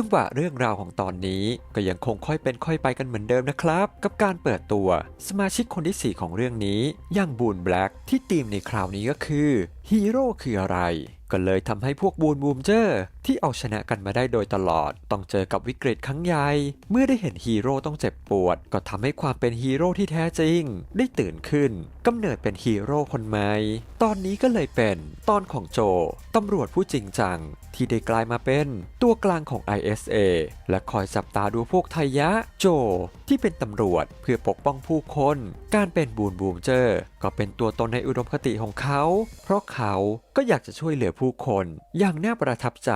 จังหวะเรื่องราวของตอนนี้ก็ยังคงค่อยเป็นค่อยไปกันเหมือนเดิมนะครับ กับการเปิดตัวสมาชิกคนที่ 4 ของเรื่องนี้อย่างบูนแบล็กที่ทีมในคราวนี้ก็คือ ฮีโร่คืออะไร ก็เลยทำให้พวกบูนบูมเจอร์ที่เอาชนะกันมาได้โดยตลอด ต้องเจอกับวิกฤตครั้งใหญ่ เมื่อได้เห็นฮีโร่ต้องเจ็บปวด ก็ทำให้ความเป็นฮีโร่ที่แท้จริง ได้ตื่นขึ้นกำเนิดเป็นฮีโร่คนใหม่ ตอนนี้ก็เลยเป็นตอนของโจตำรวจผู้จริงจัง ที่ได้กลายมาเป็นตัวกลางของ ISA และคอยจับตาดูพวกไทยะ โจ ที่เป็นตำรวจเพื่อปกป้องผู้คน การเป็นบูนบูมเจอร์ ก็เป็นตัวตนในอุดมคติของเขา เพราะเขาก็อยากจะช่วยเหลือผู้คนอย่างน่าประทับใจ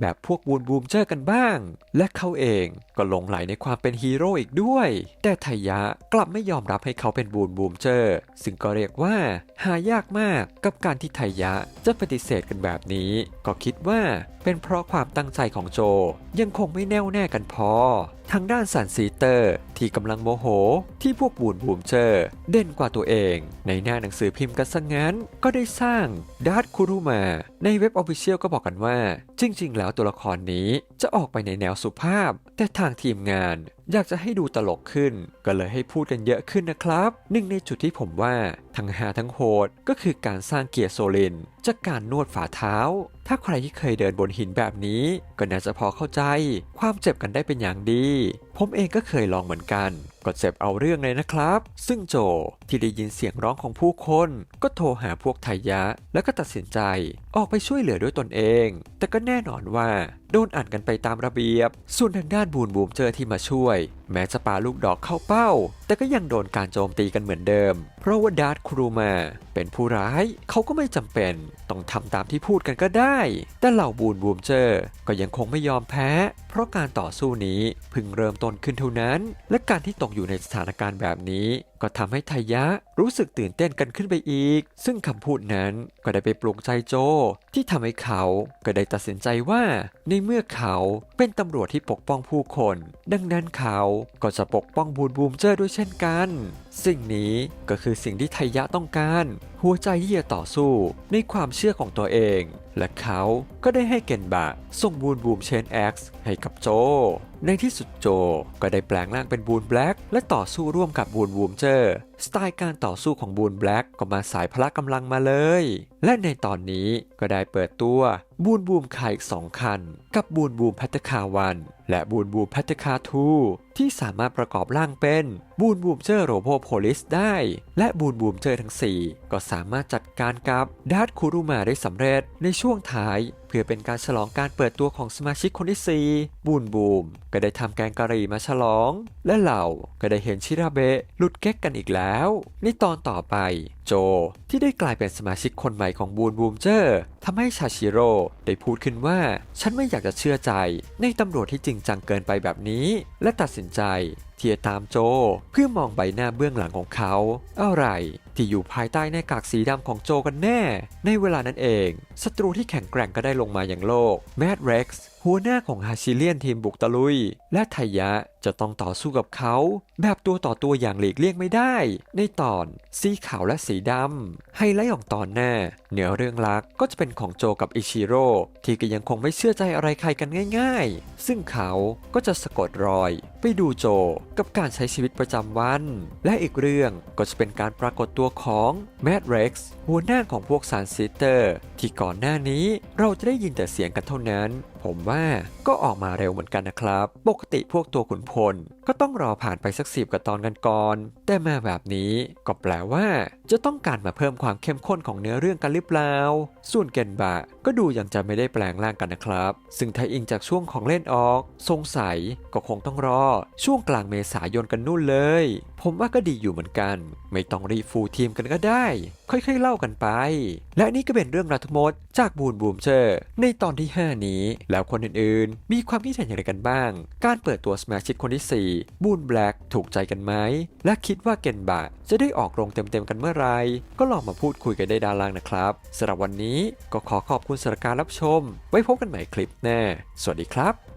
แบบพวกบูนบูมเจอร์กันบ้าง และเขาเองก็หลงไหลในความเป็นฮีโร่อีกด้วย แต่ไทยะกลับไม่ยอมรับให้เขาเป็นบูนบูมเจอร์ ซึ่งก็เรียกว่า หายากมากกับการที่ไทยะจะปฏิเสธกันแบบนี้ ก็คิดว่าเป็นเพราะความตั้งใจของโจยังคงไม่แน่วแน่กันพอ ทางด้านสันซีเตอร์ ที่กำลังโมโห ที่พวกบูนบูมเชอร์ เด่นกว่าตัวเอง ในหน้าหนังสือพิมพ์กันซะงั้น ก็ได้สร้างดาร์คคูรุมา ในเว็บออฟฟิเชียลก็บอกกันว่า จริง ๆ แล้วตัวละครนี้จะออกไปในแนวสุภาพ แต่ทางทีมงานอยากจะให้ดูตลกขึ้น ก็เลยให้พูดกันเยอะขึ้นนะครับ หนึ่งในจุดที่ผมว่าทั้งหาทั้งโหดก็คือการสร้างเกียร์โซลินจากการนวดฝ่าเท้า ถ้าใครที่เคยเดินบนหินแบบนี้ ก็น่าจะพอเข้าใจ ความเจ็บกันได้เป็นอย่างดี ผมเองก็เคยลองเหมือนกันก็เจ็บเอาเรื่องเลยนะครับ ซึ่งโจที่ได้ยินเสียงร้องของผู้คน ก็โทรหาพวกไทยะ แล้วก็ตัดสินใจออกไปช่วยเหลือด้วยตนเอง แต่ก็แน่นอนว่า โดนอัดกันไปตามระเบียบ ส่วนทางด้านบูนบูมเจอที่มาช่วย แม้จะปาลูกดอกเข้าเป้า แต่ก็ยังโดนการโจมตีกันเหมือนเดิม เพราะว่าดาร์ธครูมาเป็นผู้ร้ายเขาก็ไม่จำเป็น ต้องทำตามที่พูดกันก็ได้ แต่เหล่าบูนบูมเจอร์ก็ยังคงไม่ยอมแพ้ เพราะการต่อสู้นี้เพิ่งเริ่มต้นขึ้นเท่านั้น และการที่ตกอยู่ในสถานการณ์แบบนี้ ก็ทำให้ไทยะรู้สึกตื่นเต้นกันขึ้นไปอีก ซึ่งคำพูดนั้นก็ได้ไปปลุกใจโจ ที่ทำให้เขาก็ได้ตัดสินใจว่า ในเมื่อเขาเป็นตำรวจที่ปกป้องผู้คน ดังนั้นเขาก็จะปกป้องบูนบูมเจอร์ด้วยเช่นกัน สิ่งนี้ก็คือสิ่งที่ไทยะต้องการ หัวใจที่จะต่อสู้ในความเชื่อของตัวเอง และเขาก็ได้ให้เกนบะส่งบูนบูมเชน X ให้กับโจ ในที่สุดโจก็ได้แปลงร่างเป็นบูนแบล็กและต่อสู้ร่วมกับบูนวูมเจอร์ สไตล์การต่อสู้ของบูนแบล็กก็มาสายพละกำลังมาเลย และในตอนนี้ก็ได้เปิดตัวบูนบูมคาอีกสองคัน กับบูนบูมพัตคาวัน และบูนบูมพัตคาทูที่สามารถประกอบร่างเป็นบูนบูมเจอร์โรโบโพลิสได้ และบูนบูมเจอร์ทั้ง 4 ก็สามารถจัดการกับดาร์คูรุมาได้สำเร็จในช่วงท้าย เพื่อเป็นการฉลองการเปิดตัวของสมาชิกคนที่ 4 บูนบูมก็ได้ทำแกงกะหรี่มาฉลอง และเราก็ได้เห็นชิราเบะหลุดเก๊กกันอีกแล้วในตอนต่อไป โจ ที่ได้กลายเป็นสมาชิกคนใหม่ของบูนบูมเจอร์ทำให้ชาชิโร่ได้พูดขึ้นว่า ฉันไม่อยากจะเชื่อใจในตำรวจที่จริงจังเกินไปแบบนี้ และตัดสินใจที่จะตามโจ เพื่อมองใบหน้าเบื้องหลังของเขา อะไร ที่อยู่ภายใต้หน้ากากสีดำของโจกันแน่ ในเวลานั้นเองศัตรูที่แข็งแกร่งก็ได้ลงมาอย่างโลกแมดเร็กซ์หัวหน้าของฮาชิเลียนทีมบุกตะลุย และไทยะจะต้องต่อสู้กับเขา แบบตัวต่อตัวอย่างหลีกเลี่ยงไม่ได้ ในตอนสีขาวและสีดำไฮไลท์ของตอนหน้าเนื้อเรื่องรักก็จะเป็นของโจกับอิชิโร่ที่ก็ยังคงไม่เชื่อใจอะไรใครกันง่าย ๆ ซึ่งเขาก็จะสะกดรอย ไปดูโจกับการใช้ชีวิตประจำวัน และอีกเรื่องก็จะเป็นการปรากฏตัวของแมดเร็กซ์หัวหน้าของพวกซานซิเตอร์ ที่ก่อนหน้านี้เราจะได้ยินแต่เสียงกันเท่านั้น ผมว่าก็ออกมาเร็วเหมือนกันนะครับ ปกติพวกตัวขุนพล ก็ต้องรอผ่านไปสักสิบกับตอนกันก่อน แต่มาแบบนี้ก็แปลว่า จะต้องการมาเพิ่มความเข้มข้นของเนื้อเรื่องกันหรือเปล่า ส่วนเกนบะก็ดูยังจะไม่ได้แปลงร่างกันนะครับ ซึ่งถ้าอิงจากช่วงของเล่นออก สงสัยก็คงต้องรอ ช่วงกลางเมษายนกันนู่นเลย ผมว่าก็ดีอยู่เหมือนกัน ไม่ต้องรีฟูลทีมกันก็ได้ ค่อยๆเล่ากันไป และนี่ก็เป็นเรื่องราวทั้งหมดจากบูนบูมเจอร์ ในตอนที่ 5 นี้ แล้วคนอื่นๆ มีความคิดเห็นอย่างไรกันบ้าง การเปิดตัวสมาชิกคนที่ 4 บูนแบล็กถูกใจกันไหม และคิดว่าเกนบะจะได้ออกโรงเต็มๆกันเมื่อไหรก็ลองมาพูดคุยกันได้ด้านล่างนะครับสำหรับวันนี้ก็ขอขอบคุณสำหรับการรับชม ไว้พบกันใหม่คลิปหน้า สวัสดีครับ